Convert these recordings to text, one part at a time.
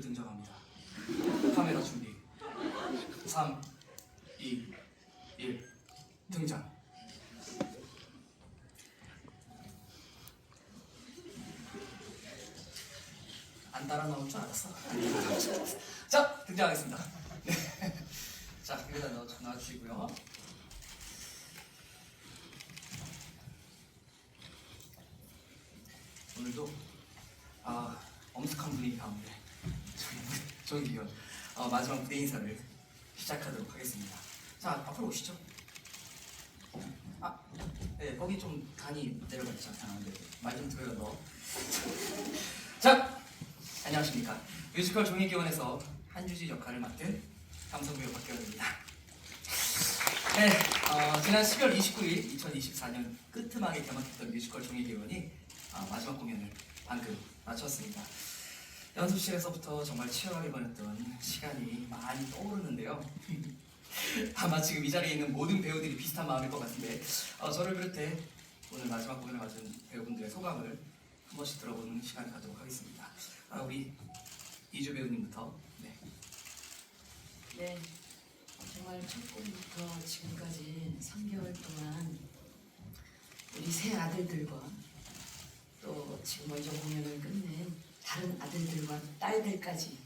등장합니다. 카메라 준비. 3, 저희 기원 어, 마지막 무대 인사를 시작하도록 하겠습니다. 자, 앞으로 오시죠. 아, 네, 거기 좀 간이 내려가 있지 않아? 네, 말좀 들어요, 너. 자, 안녕하십니까. 뮤지컬 종이기원에서 한주지 역할을 맡은 감성배우 박경입니다. 네, 어, 지난 12월 29일 2024년 끝트막에 개막했던 뮤지컬 종이기원이 아, 마지막 공연을 방금 마쳤습니다. 연습실에서부터 정말 치열하게 보냈던 시간이 많이 떠오르는데요. 아마 지금 이 자리에 있는 모든 배우들이 비슷한 마음일 것 같은데 어, 저를 비롯해 오늘 마지막 공연을 맞은 배우분들의 소감을 한 번씩 들어보는 시간을 갖도록 하겠습니다. 아, 우리 이주 배우님부터 네. 네, 정말 첫 공부터 지금까지 3개월 동안 우리 세 아들들과 또 지금 먼저 공연을 끝낸 다른 아들들과 딸들까지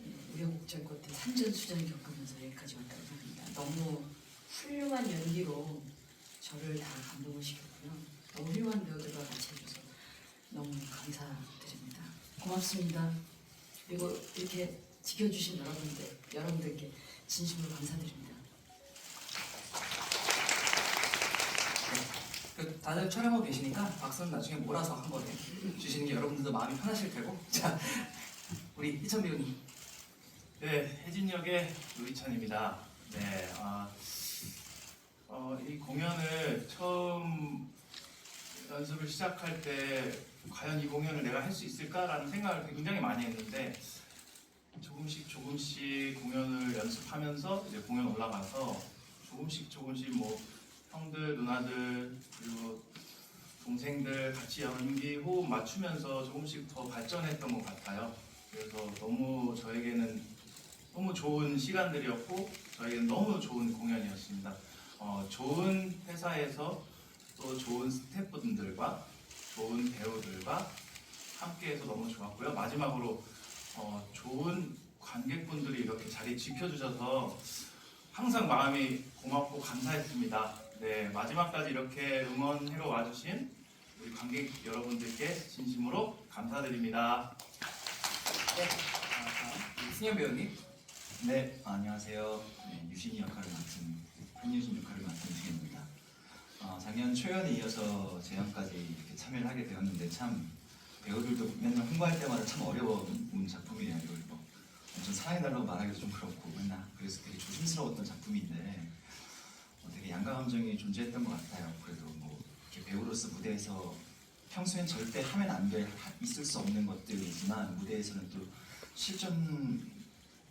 음, 우여곡절 끝에 산전수전 겪으면서 여기까지 왔다고 생각합니다. 너무 훌륭한 연기로 저를 다 감동을 시켰고요. 너무 훌륭한 배우들과 같이 해줘서 너무 감사드립니다. 고맙습니다. 그리고 이렇게 지켜주신 여러분들, 여러분들께 진심으로 감사드립니다. 다들 촬영하고 계시니까 박수는 나중에 몰아서 한 번에 주시는 게 여러분들도 마음이 편하실 테고 자 우리 이천 배우님 네, 혜진 역의 노희찬입니다. 네, 아, 어, 이 공연을 처음 연습을 시작할 때 과연 이 공연을 내가 할 수 있을까라는 생각을 굉장히 많이 했는데 조금씩 조금씩 공연을 연습하면서 이제 공연 올라가서 조금씩 조금씩 뭐 형들, 누나들 그리고 동생들 같이 연기 호흡 맞추면서 조금씩 더 발전했던 것 같아요. 그래서 너무 저에게는 너무 좋은 시간들이었고 저에게는 너무 좋은 공연이었습니다. 어, 좋은 회사에서 또 좋은 스태프분들과 좋은 배우들과 함께해서 너무 좋았고요. 마지막으로 어, 좋은 관객분들이 이렇게 자리 지켜주셔서 항상 마음이 고맙고 감사했습니다. 네, 마지막까지 이렇게 응원하러 와주신 우리 관객 여러분들께 진심으로 감사드립니다. 아, 우리 승현 배우님 네, 안녕하세요. 네, 유신이 역할을 맡은 한유신 역할을 맡은 승현입니다. 어, 작년 초연에 이어서 재연까지 이렇게 참여를 하게 되었는데 참 배우들도 맨날 홍보할 때마다 참 어려운 작품이에요. 이걸 뭐 엄청 사랑해달라고 말하기도 좀 그렇고 맨날 그래서 되게 조심스러웠던 작품인데 양가 감정이 존재했던 것 같아요. 그래도 뭐 이렇게 배우로서 무대에서 평소엔 절대 하면 안 될, 있을 수 없는 것들이지만 무대에서는 또 실전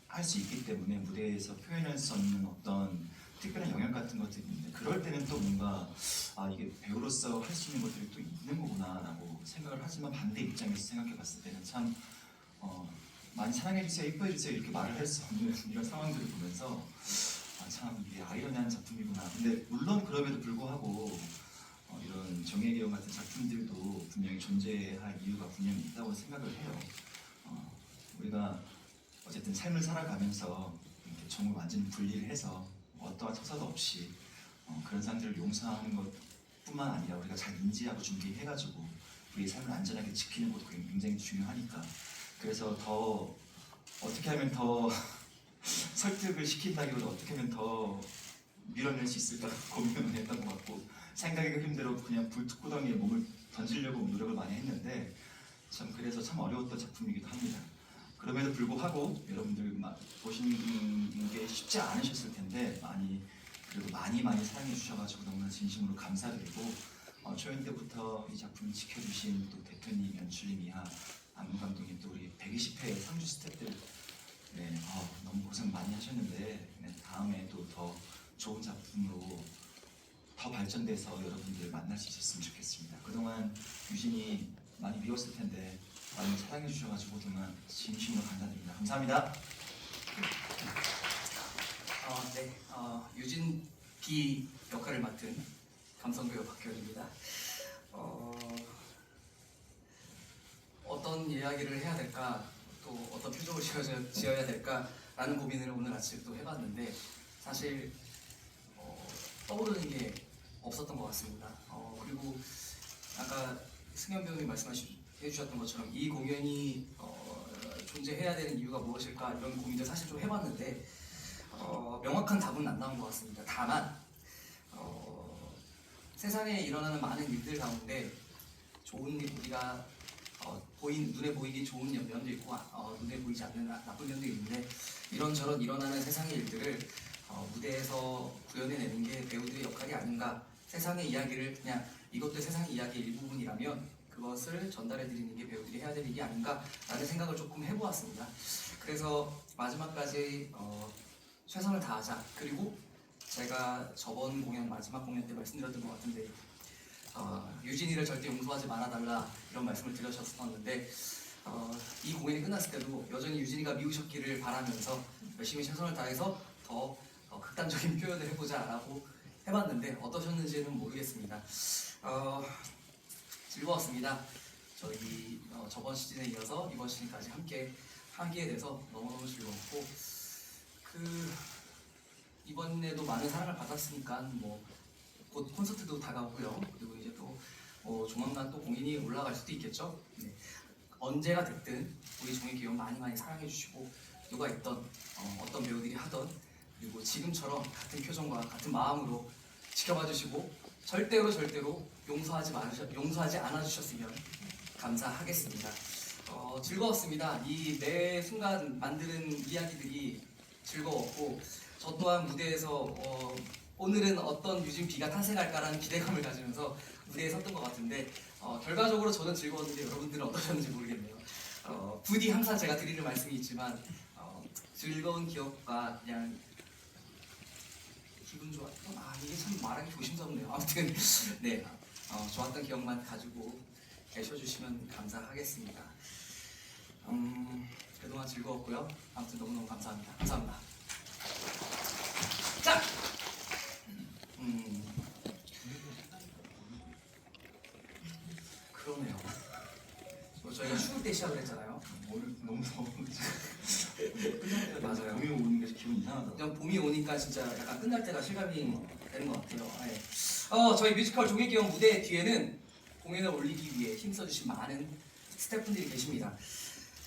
할 수 있기 때문에 무대에서 표현할 수 없는 어떤 특별한 영역 같은 것들이 있는데 그럴 때는 또 뭔가 아 이게 배우로서 할 수 있는 것들이 또 있는 거구나라고 생각을 하지만 반대 입장에서 생각해 봤을 때는 참 어, 많이 사랑해 주세요, 이뻐해 주세요 이렇게 말을 할 수 없는 이런 상황들을 보면서 아, 참 이게 아이러니한 작품이구나. 근데 물론 그럼에도 불구하고 어, 이런 개혁 같은 작품들도 분명히 존재할 이유가 분명히 있다고 생각을 해요. 어, 우리가 어쨌든 삶을 살아가면서 이렇게 정을 완전히 분리를 해서 어떠한 처사도 없이 어, 그런 사람들을 용서하는 것뿐만 아니라 우리가 잘 인지하고 준비해가지고 우리의 삶을 안전하게 지키는 것도 굉장히 중요하니까 그래서 더 어떻게 하면 더 설득을 시킨다기보다 어떻게 하면 더 밀어낼 수 있을까 고민을 했던 것 같고 생각이 힘들어 그냥 불구덩이에 몸을 던지려고 노력을 많이 했는데 참 그래서 참 어려웠던 작품이기도 합니다. 그럼에도 불구하고 여러분들 마- 보시는 게 쉽지 않으셨을 텐데 많이 그래도 많이 많이 사랑해 주셔가지고 너무나 진심으로 감사드리고 어, 초연 때부터 이 작품을 지켜주신 또 대표님, 연출님, 이하 안무 감독님 또 우리 120회 상주 스태프들 네, 어, 너무 고생 많이 하셨는데 네, 다음에 또 더 좋은 작품으로 더 발전돼서 여러분들 만날 수 있었으면 좋겠습니다. 그동안 유진이 많이 미웠을 텐데 많이 사랑해 주셔가지고 정말 진심으로 감사드립니다. 감사합니다. 어, 네, 어, 유진 B 역할을 맡은 감성배우 박효입니다. 어, 어떤 이야기를 해야 될까, 또 어떤 표정을 지어야, 지어야 될까라는 고민을 오늘 아침 또 해봤는데 사실 어, 떠오르는 게 없었던 것 같습니다. 어, 그리고 아까 승현 배우님 말씀하신 해주셨던 것처럼 이 공연이 어, 존재해야 되는 이유가 무엇일까 이런 고민들 사실 좀 해봤는데 어, 명확한 답은 안 나온 것 같습니다. 다만 어, 세상에 일어나는 많은 일들 가운데 좋은 일 우리가 어, 보인 눈에 보이기 좋은 면- 면도 있고 어, 눈에 보이지 않는 나- 나쁜 면도 있는데 이런저런 일어나는 세상의 일들을 어, 무대에서 구현해내는 게 배우들의 역할이 아닌가 세상의 이야기를 그냥 이것도 세상의 이야기의 일부분이라면 그것을 전달해 드리는 게 배우들이 해야 될 일이 아닌가라는 생각을 조금 해보았습니다. 그래서 마지막까지 어, 최선을 다하자. 그리고 제가 저번 공연 마지막 공연 때 말씀드렸던 것 같은데 어, 유진이를 절대 용서하지 말아달라 이런 말씀을 드렸었는데 어, 이 공연이 끝났을 때도 여전히 유진이가 미우셨기를 바라면서 열심히 최선을 다해서 더 어, 극단적인 표현을 해보자라고 해봤는데 어떠셨는지는 모르겠습니다. 어, 즐거웠습니다. 저희 어, 저번 시즌에 이어서 이번 시즌까지 함께 하기에 돼서 너무너무 즐거웠고 그 이번에도 많은 사랑을 받았으니까 뭐 곧 콘서트도 다가오고요. 그리고 이제 또 어, 조만간 또 공연이 올라갈 수도 있겠죠. 네. 언제가 됐든 우리 종의 기억 많이 많이 사랑해 주시고 누가 있던 어, 어떤 배우들이 하던 그리고 지금처럼 같은 표정과 같은 마음으로 지켜봐 주시고 절대로 절대로 용서하지 마셔 용서하지 않아 주셨으면 감사하겠습니다. 어, 즐거웠습니다. 이 매 순간 만드는 이야기들이 즐거웠고 저 또한 무대에서 어, 오늘은 어떤 유진 비가 탄생할까라는 기대감을 가지면서 무대에 섰던 것 같은데 어, 결과적으로 저는 즐거웠는데 여러분들은 어떠셨는지 모르겠네요. 어, 부디 항상 제가 드리는 말씀이 있지만 어, 즐거운 기억과 그냥 기분 좋았던 아 이게 참 말하기 조심스럽네요. 아무튼 네 어, 좋았던 기억만 가지고 계셔주시면 감사하겠습니다. 음, 그동안 즐거웠고요. 아무튼 너무너무 감사합니다. 감사합니다. 자, 저희가 추울 때 시작을 했잖아요. 오늘 너무 더워가지고 맞아요. 봄이 오는 게 기분 이상하다. 그냥 봄이 오니까 진짜 약간 끝날 때가 실감이 되는 것 같아요. 네. 어, 저희 뮤지컬 종이기형 무대 뒤에는 공연을 올리기 위해 힘써주신 많은 스태프분들이 계십니다.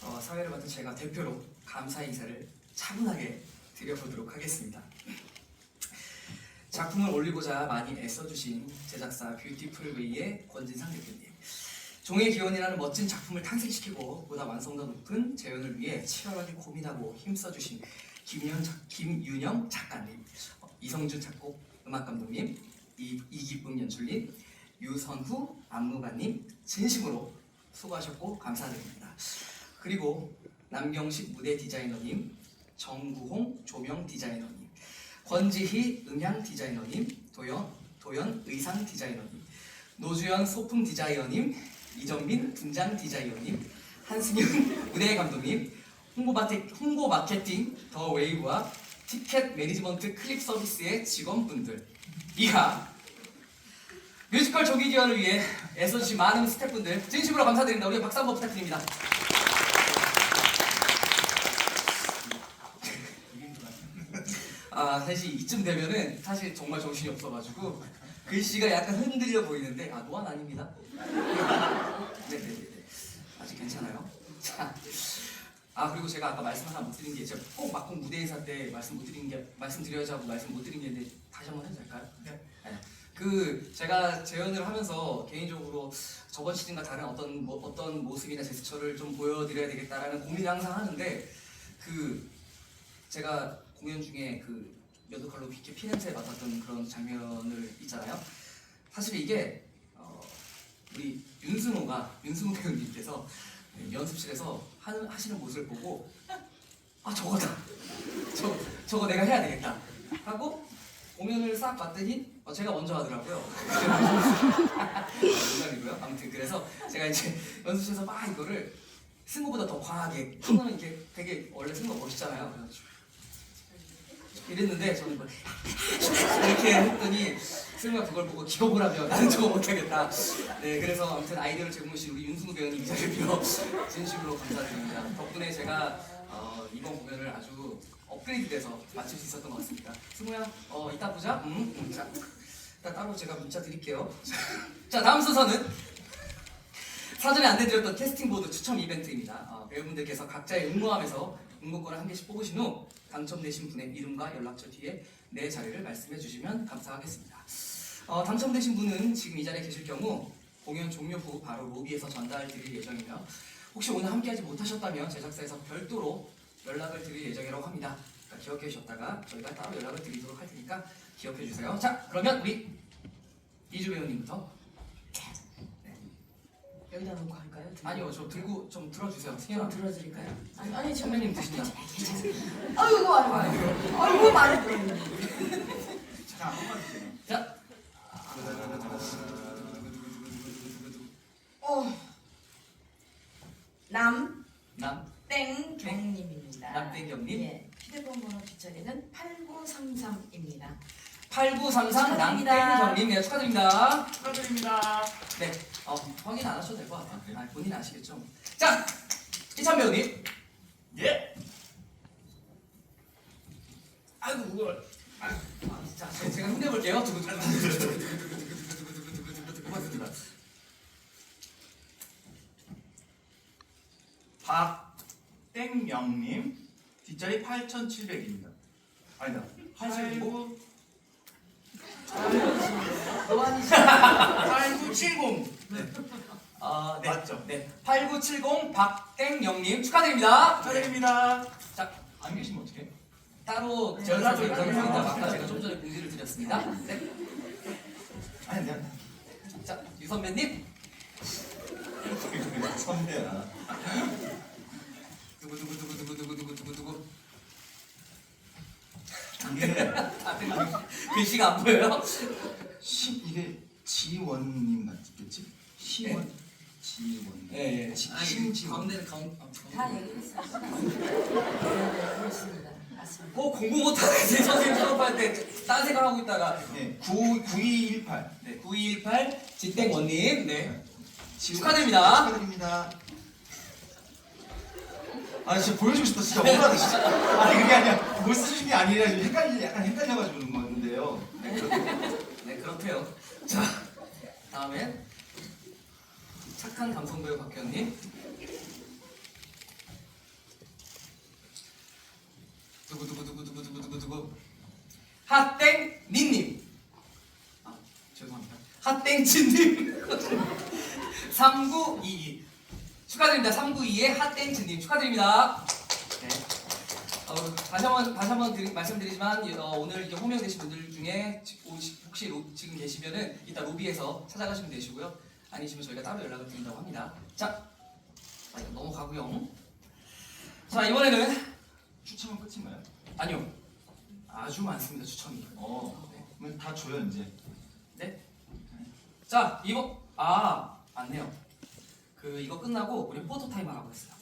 어, 사회를 맡은 제가 대표로 감사 인사를 차분하게 드려보도록 하겠습니다. 작품을 올리고자 많이 애써주신 제작사 뷰티풀웨이의 권진상 대표님 종의 기원이라는 멋진 작품을 탄생시키고 보다 완성도 높은 재현을 위해 치열하게 고민하고 힘써주신 김윤 작, 김윤영 작가님, 어, 이성준 작곡 음악 감독님, 이, 이기쁨 연출님, 유선후 안무가님 진심으로 수고하셨고 감사드립니다. 그리고 남경식 무대 디자이너님, 정구홍 조명 디자이너님, 권지희 음향 디자이너님, 도연 도연 의상 디자이너님, 노주현 소품 디자이너님, 이정민 분장 디자이너님, 한승윤 무대 감독님, 홍보 마케, 홍보 마케팅 더 웨이브와 티켓 매니지먼트 클립 서비스의 직원분들 이하 뮤지컬 조기 기원을 위해 애써주신 많은 스태프분들 진심으로 감사드립니다. 우리 박수 한번 부탁드립니다. 아 사실 이쯤 되면은 사실 정말 정신이 없어가지고 글씨가 약간 흔들려 보이는데 아 노안 아닙니다. 네네네 아직 괜찮아요. 자. 아 그리고 제가 아까 말씀 하나 못 드린 게 제가 꼭 막공 무대 인사 때 말씀 못 드린 게 말씀 드려야지 하고 말씀 못 드린 게 있는데 다시 한번 해도 될까요? 네. 그 제가 재연을 하면서 개인적으로 저번 시즌과 다른 어떤 뭐, 어떤 모습이나 제스처를 좀 보여드려야 되겠다라는 고민을 항상 하는데 그 제가 공연 중에 그 여드칼로 이렇게 피냄새 맡았던 그런 장면을 있잖아요. 사실 이게 어, 우리 윤승호가 윤승호 배우님께서 네, 연습실에서 하는, 하시는 모습을 보고 아 저거다 저, 저거 내가 해야 되겠다 하고 공연을 싹 봤더니 어, 제가 먼저 하더라고요 농담이고요 아무튼 그래서 제가 이제 연습실에서 막 이거를 승우보다 더 과하게 승우는 이렇게 되게 원래 승우가 멋있잖아요. 이랬는데 저는 뭐 이렇게 했더니 승우가 그걸 보고 기억을 하며 나는 저거 못하겠다. 네 그래서 아무튼 아이디어를 제공해주신 우리 윤승우 배우님 이 빌어 진심으로 감사드립니다. 덕분에 제가 어, 이번 공연을 아주 업그레이드돼서 마칠 수 있었던 것 같습니다. 승우야 어 이따 보자. 음, 음, 자 이따 따로 제가 문자 드릴게요. 자 다음 순서는 사전에 안내드렸던 캐스팅 보드 추첨 이벤트입니다. 어, 배우분들께서 각자의 응모함에서 응모권을 한 개씩 뽑으신 후 당첨되신 분의 이름과 연락처 뒤에 내 자리를 말씀해 주시면 감사하겠습니다. 어, 당첨되신 분은 지금 이 자리에 계실 경우 공연 종료 후 바로 로비에서 전달 드릴 예정이며 혹시 오늘 함께하지 못하셨다면 제작사에서 별도로 연락을 드릴 예정이라고 합니다. 그러니까 기억해 주셨다가 저희가 따로 연락을 드리도록 할 테니까 기억해 주세요. 자, 그러면 우리 이주 배우님부터 여기다 놓고 할까요? 들고? 아니요, 저 들고 좀 들어주세요. 좀 승현아. 들어드릴까요? 아니 아니 선배님 드시냐? 아이고 아이고 아이고 말을 들었네. 자, 한번 주세요. 자, 어. 남 남 땡경님입니다. 남땡경님. 예, 휴대폰 번호 뒷자리는 8933입니다. 8933 축하드립니다. 남땡경님 네, 축하드립니다. 축하드립니다. 네, 어, 확인 안 하셔도 될 것 같아요. 아, 본인 아시겠죠? 자, 이찬 배우님. 예. 아이고, 그걸. 아, 자, 제- 제가 힘내볼게요. 박땡영님 뒷자리 8,700입니다. 아니다. 89노 안이시 8970 아, 네. 맞죠? 네, 8970 박땡영님 축하드립니다. 축하드립니다. 자, 안 계시면 어떡해? 따로 네, 드리겠습니다. 드려요. 아까 제가 좀 전에 공지를 드렸습니다. 네. 아니 내가 자, 유 선배님. 선배야. 두구두구두구두구두구두구두구. 이게 아, 네. 글씨가 안 보여요? 시 이게 지원님 맞겠지? 시원 지원. 예, 예. 심지원. 가운데는 가운. 다 얘기했어요. 네, 그렇습니다. 맞습니다. 어 공부 못하는 제 선생님 수업할 때딴 생각하고 있다가 네, 9 9218. 네, 9218 지땡 원님 네 지원. 축하드립니다. 축하드립니다. 아 진짜 보여주고 싶다 진짜 억울하다 진짜. 아니 그게 아니야 못 쓰신 게 아니라 헷갈리 약간 헷갈려가지고 그런 건데요. 네, 그렇대요. 네 그렇대요. 자 다음엔 착한 감성배우 박현님 두구두구두구두구두구두구 핫땡 니님 아 죄송합니다 핫땡 진님 3922 축하드립니다 3922의 핫땡 진님 축하드립니다 네. 어, 다시 한번 다시 한번 드리- 말씀드리지만 어, 오늘 이제 호명되신 분들 중에 지- 혹시- 혹시 로- 지금 계시면은 이따 로비에서 찾아가시면 되시고요. 아니시면 저희가 따로 연락을 드린다고 합니다. 자, 아, 이거 넘어가고요. 자 이번에는 추첨은 끝인가요? 아니요 아주 많습니다 추첨이. 어. 네. 다 줘요 이제. 자 이번 아 맞네요. 그 이거 끝나고 우리 포토 타임 하라고 했어요.